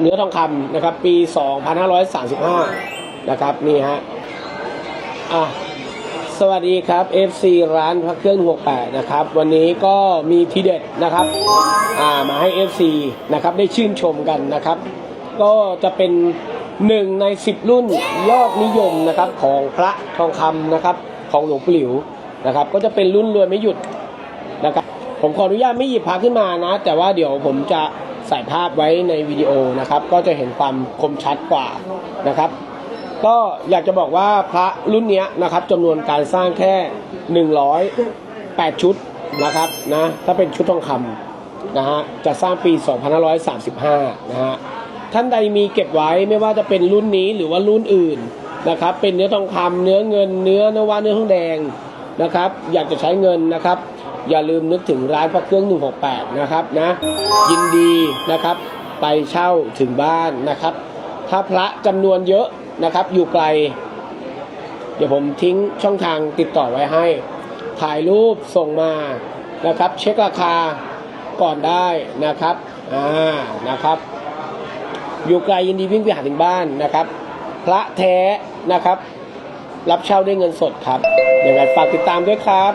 เนื้อทองคำนะครับ ปี 2535 นะครับ นี่ฮะอะสวัสดีครับ FC ร้านพระเครื่อง 68 นะครับ วันนี้ก็มีทีเด็ดนะครับอ่ามาให้ FC นะครับ ได้ชื่นชมกันนะครับ ก็จะเป็นหนึ่งใน 10 รุ่นยอดนิยมนะครับ ของพระทองคำนะครับ ของหลวงปู่หลิวนะครับ ก็จะเป็นรุ่นรวยไม่หยุดนะครับ ผมขออนุญาตไม่หยิบพาขึ้นมานะ แต่ว่าเดี๋ยวผมจะ ใส่ภาพไว้ในวิดีโอนะครับ ก็จะเห็นความคมชัดกว่านะครับ ก็อยากจะบอกว่าพระรุ่นนี้นะครับจำนวนการสร้างแค่ 108 ชุดนะครับนะถ้าเป็นชุดทองคำนะฮะจะสร้างปี 2535 นะฮะท่านใดมีเก็บไว้ไม่ว่าจะเป็นรุ่นนี้หรือว่ารุ่นอื่นนะครับ เป็นเนื้อทองคำเนื้อเงินเนื้อนวะเนื้อทองแดงนะครับ อยากจะใช้เงินนะครับ อย่าลืมนึกถึงร้านพระเครื่อง 168 นะครับนะ ยินดีนะครับ ไปเช่าถึงบ้านนะครับ ถ้าพระจำนวนเยอะนะครับ อยู่ไกล เดี๋ยวผมทิ้งช่องทางติดต่อไว้ให้ ถ่ายรูปส่งมานะครับ เช็คราคาก่อนได้นะครับ อ่า นะครับ อยู่ไกลยินดีวิ่งไปหาถึงบ้านนะครับ พระแท้นะครับ รับเช่าด้วยเงินสดครับ อยังไงฝากติดตามด้วยครับ